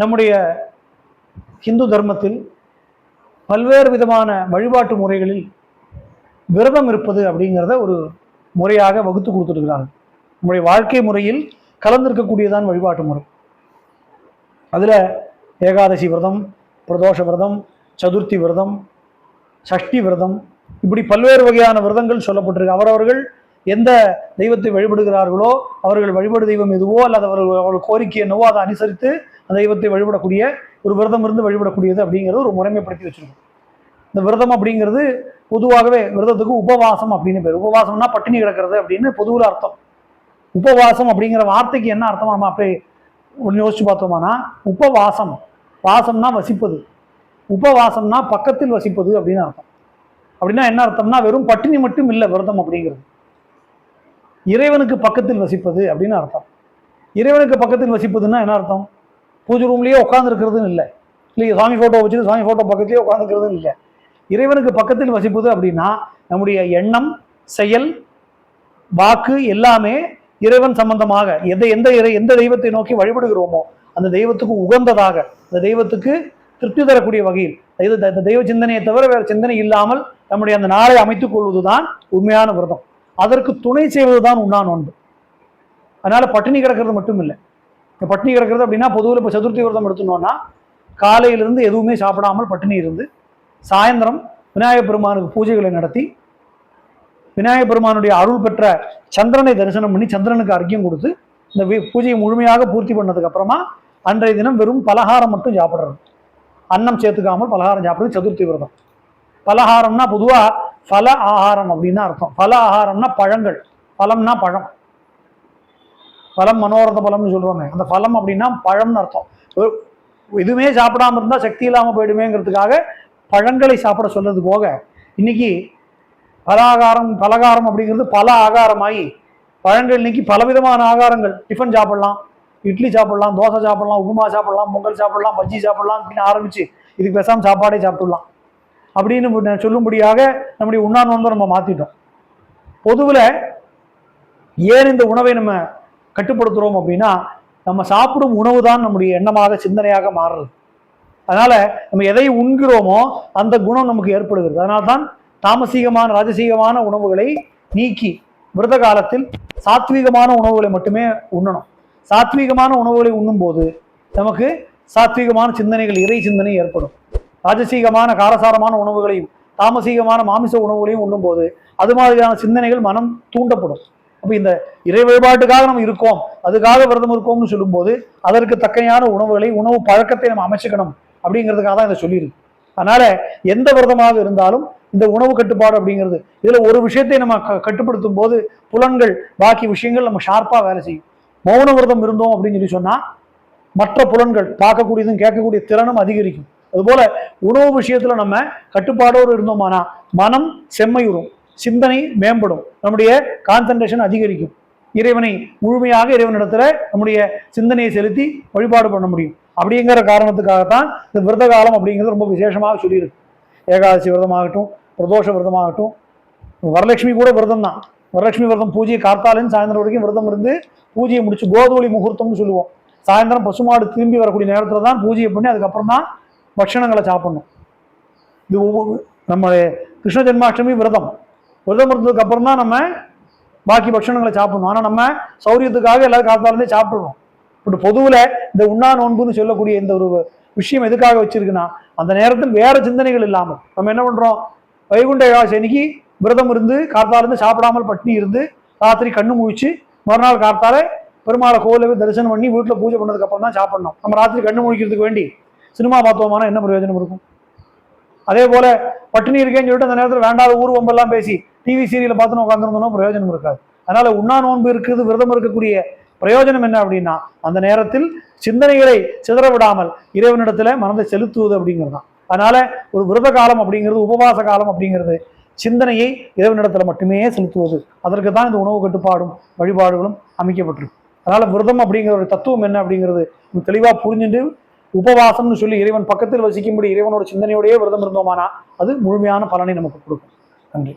நம்முடைய இந்து தர்மத்தில் பல்வேறு விதமான வழிபாட்டு முறைகளில் விரதம் இருப்பது அப்படிங்கிறத ஒரு முறையாக வகுத்து கொடுத்துருக்கிறார்கள். நம்முடைய வாழ்க்கை முறையில் கலந்திருக்கக்கூடியதான் வழிபாட்டு முறை. அதில் ஏகாதசி விரதம் பிரதோஷ விரதம் சதுர்த்தி விரதம் சஷ்டி விரதம் இப்படி பல்வேறு வகையான விரதங்கள் சொல்லப்பட்டிருக்கு. அவரவர்கள் எந்த தெய்வத்தை வழிபடுகிறார்களோ அவர்கள் வழிபடு தெய்வம் எதுவோ அல்லது அவர்கள் அவர்கள் கோரிக்கை என்னவோ அதை அனுசரித்து அந்த தெய்வத்தை வழிபடக்கூடிய ஒரு விரதம் இருந்து வழிபடக்கூடியது அப்படிங்கிறது ஒரு முறைமைப்படுத்தி வச்சிருக்கோம். இந்த விரதம் அப்படிங்கிறது பொதுவாகவே விரதத்துக்கு உபவாசம் அப்படின்னு பேர். உபவாசம்னா பட்டினி கிடக்கிறது அப்படின்னு பொதுவில் அர்த்தம். உபவாசம் அப்படிங்கிற வார்த்தைக்கு என்ன அர்த்தம்? நம்ம அப்படியே ஒன்று யோசிச்சு பார்த்தோம்னா உபவாசம். வாசம்னா வசிப்பது. உபவாசம்னா பக்கத்தில் வசிப்பது அப்படின்னு அர்த்தம். அப்படின்னா என்ன அர்த்தம்னா வெறும் பட்டினி மட்டும் இல்லை விரதம் அப்படிங்கிறது. இறைவனுக்கு பக்கத்தில் வசிப்பது அப்படின்னு அர்த்தம். இறைவனுக்கு பக்கத்தில் வசிப்பதுன்னா என்ன அர்த்தம்? பூஜை ரூம்லேயே உட்காந்துருக்கிறதுன்னு இல்லை. இல்லை சாமி ஃபோட்டோ வச்சுட்டு சாமி ஃபோட்டோ பக்கத்துலேயே உட்காந்துருக்கிறதுன்னு இல்லை. இறைவனுக்கு பக்கத்தில் வசிப்பது அப்படின்னா நம்முடைய எண்ணம் செயல் வாக்கு எல்லாமே இறைவன் சம்பந்தமாக எதை எந்த இறை எந்த தெய்வத்தை நோக்கி வழிபடுகிறோமோ அந்த தெய்வத்துக்கு உகந்ததாக அந்த தெய்வத்துக்கு திருப்தி தரக்கூடிய வகையில் இது தெய்வ சிந்தனையை தவிர வேறு சிந்தனை இல்லாமல் நம்முடைய அந்த நாளை அமைத்துக் கொள்வதுதான் உண்மையான விரதம். அதற்கு துணை செய்வதுதான் உண்ணா நோன்பு. அதனால் பட்டினி கிடக்கிறது மட்டும் இல்லை இந்த பட்டினி கிடக்கிறது அப்படின்னா பொதுவில் இப்போ சதுர்த்தி விரதம் எடுத்துனோம்னா காலையிலிருந்து எதுவுமே சாப்பிடாமல் பட்டினி இருந்து சாயந்தரம் விநாயகப் பெருமானுக்கு பூஜைகளை நடத்தி விநாயகப் பெருமானுடைய அருள் பெற்ற சந்திரனை தரிசனம் பண்ணி சந்திரனுக்கு அர்க்கியம் கொடுத்து இந்த பூஜையை முழுமையாக பூர்த்தி பண்ணதுக்கு அப்புறமா அன்றைய தினம் வெறும் பலகாரம் மட்டும் சாப்பிட்றது. அன்னம் சேர்த்துக்காமல் பலகாரம் சாப்பிடுறது சதுர்த்தி விரதம். பலகாரம்னா பொதுவாக பல ஆகாரம் அப்படின்னு அர்த்தம். பல ஆகாரம்னா பழங்கள். பழம்னா பழம். பழம் மனோரத பழம்னு சொல்லுவாங்க. அந்த பழம் அப்படின்னா பழம்னு அர்த்தம். எதுவுமே சாப்பிடாம இருந்தால் சக்தி இல்லாமல் போயிடுமேங்கிறதுக்காக பழங்களை சாப்பிட சொல்றது போக இன்னைக்கு பலாகாரம் பலகாரம் அப்படிங்கிறது பல ஆகாரமாகி பழங்கள் இன்னைக்கு பலவிதமான ஆகாரங்கள். டிஃபன் சாப்பிடலாம் இட்லி சாப்பிடலாம் தோசை சாப்பிடலாம் உப்புமா சாப்பிடலாம் பொங்கல் சாப்பிடலாம் பஜ்ஜி சாப்பிடலாம் அப்படின்னு ஆரம்பிச்சு இதுக்கு பேசாமல் சாப்பாடே சாப்பிட்டுடலாம். அப்படின்னு சொல்லும்படியாக நம்முடைய உண்ணான் வந்து நம்ம மாற்றிட்டோம் பொதுவில் ஏன் இந்த உணவை நம்ம கட்டுப்படுத்துகிறோம் அப்படின்னா நம்ம சாப்பிடும் உணவு தான் நம்முடைய எண்ணமாக சிந்தனையாக மாறுறது. அதனால் நம்ம எதை உண்கிறோமோ அந்த குணம் நமக்கு ஏற்படுகிறது. அதனால தான் தாமசீகமான ராஜசீகமான உணவுகளை நீக்கி விரத காலத்தில் சாத்வீகமான உணவுகளை மட்டுமே உண்ணணும். சாத்வீகமான உணவுகளை உண்ணும்போது நமக்கு சாத்வீகமான சிந்தனைகள் இறை சிந்தனை ஏற்படும். ராஜசீகமான காரசாரமான உணவுகளையும் தாமசீகமான மாமிச உணவுகளையும் உண்ணும்போது அது மாதிரியான சிந்தனைகள் மனம் தூண்டப்படும். அப்போ இந்த இறை வழிபாட்டுக்காக நம்ம இருக்கோம் அதுக்காக விரதம் இருக்கோம்னு சொல்லும்போது அதற்கு தக்கையான உணவுகளை உணவு பழக்கத்தை நம்ம அமைச்சுக்கணும் அப்படிங்கிறதுக்காக தான் இதை சொல்லியிருக்கு. அதனால எந்த விரதமாக இருந்தாலும் இந்த உணவு கட்டுப்பாடு அப்படிங்கிறது இதில் ஒரு விஷயத்தை நம்ம க- கட்டுப்படுத்தும் போது புலன்கள் பாக்கி விஷயங்கள் நம்ம ஷார்ப்பாக வேலை செய்யும். மௌன விரதம் இருந்தோம் அப்படின்னு சொல்லி சொன்னால் மற்ற புலன்கள் பார்க்கக்கூடியதும் கேட்கக்கூடிய திறனும் அதிகரிக்கும். அதுபோல உணவு விஷயத்துல நம்ம கட்டுப்பாடோடு இருந்தோமானா மனம் செம்மையுறும் சிந்தனை மேம்படும் நம்முடைய கான்சன்ட்ரேஷன் அதிகரிக்கும். இறைவனை முழுமையாக இறைவனிடத்துல நம்முடைய சிந்தனையை செலுத்தி வழிபாடு பண்ண முடியும். அப்படிங்கிற காரணத்துக்காகத்தான் இந்த விரத காலம் அப்படிங்கிறது ரொம்ப விசேஷமாக சொல்லியிருக்கு. ஏகாதசி விரதமாகட்டும் பிரதோஷ விரதமாகட்டும் வரலட்சுமி கூட விரதம் தான் வரலட்சுமி விரதம் பூஜையை கார்த்தாலேருந்து சாயந்தரம் வரைக்கும் விரதம் இருந்து பூஜையை முடிச்சு கோதோலி முகூர்த்தம்னு சொல்லுவோம். சாயந்தரம் பசுமாடு திரும்பி வரக்கூடிய நேரத்தில் தான் பூஜையை பண்ணி அதுக்கப்புறம் தான் பட்சணங்களை சாப்பிடணும் இது ஒவ்வொரு நம்ம கிருஷ்ண ஜென்மாஷ்டமி விரதம் விரதம் இருந்ததுக்கு அப்புறம் தான் நம்ம பாக்கி பட்சணங்களை சாப்பிடணும் ஆனால் நம்ம சௌரியத்துக்காக எல்லாரும் காலத்தாலேருந்தே சாப்பிட்றோம் இப்படி பொதுவில் இந்த உண்ணா நோன்புன்னு சொல்லக்கூடிய இந்த ஒரு விஷயம் எதுக்காக வச்சிருக்குன்னா அந்த நேரத்தில் வேற சிந்தனைகள் இல்லாமல் நம்ம என்ன பண்ணுறோம் வைகுண்ட ஏகாசனிக்கு விரதம் இருந்து காத்தால இருந்து சாப்பிடாமல் பட்டினி இருந்து ராத்திரி கண்ணு முழிச்சு மறுநாள் காத்தால பெருமாளை கோவில தரிசனம் பண்ணி வீட்டில் பூஜை பண்ணதுக்கு அப்புறம் தான் சாப்பிடணும் நம்ம ராத்திரி கண்ணு முழிக்கிறதுக்கு வேண்டி சினிமா பார்த்தோமானா என்ன பிரயோஜனம் இருக்கும்? அதே போல பட்டினி இருக்கேன்னு சொல்லிட்டு அந்த நேரத்தில் வேண்டாத ஊர் வம்பெல்லாம் பேசி டிவி சீரியலை பார்த்துன்னு உட்காந்துருந்தோம்னா பிரயோஜனம் இருக்காது. அதனால உண்ணா நோன்பு இருக்குது விரதம் இருக்கக்கூடிய பிரயோஜனம் என்ன அப்படின்னா அந்த நேரத்தில் சிந்தனைகளை சிதற விடாமல் இறைவனிடத்துல மனதை செலுத்துவது அப்படிங்கிறது தான் அதனால ஒரு விரத காலம் அப்படிங்கிறது உபவாச காலம் அப்படிங்கிறது சிந்தனையை இறைவனிடத்துல மட்டுமே செலுத்துவது. அதற்கு தான் இந்த உணவு கட்டுப்பாடும் வழிபாடுகளும் அமைக்கப்பட்டிருக்கு. அதனால விரதம் அப்படிங்கிற ஒரு தத்துவம் என்ன அப்படிங்கிறது தெளிவாக புரிஞ்சுட்டு உபவாசம்னு சொல்லி இறைவன் பக்கத்தில் வசிக்கும்படி இறைவனோட சிந்தனையோடயே விரதம் இருந்தோமானா அது முழுமையான பலனை நமக்கு கொடுக்கும். நன்றி.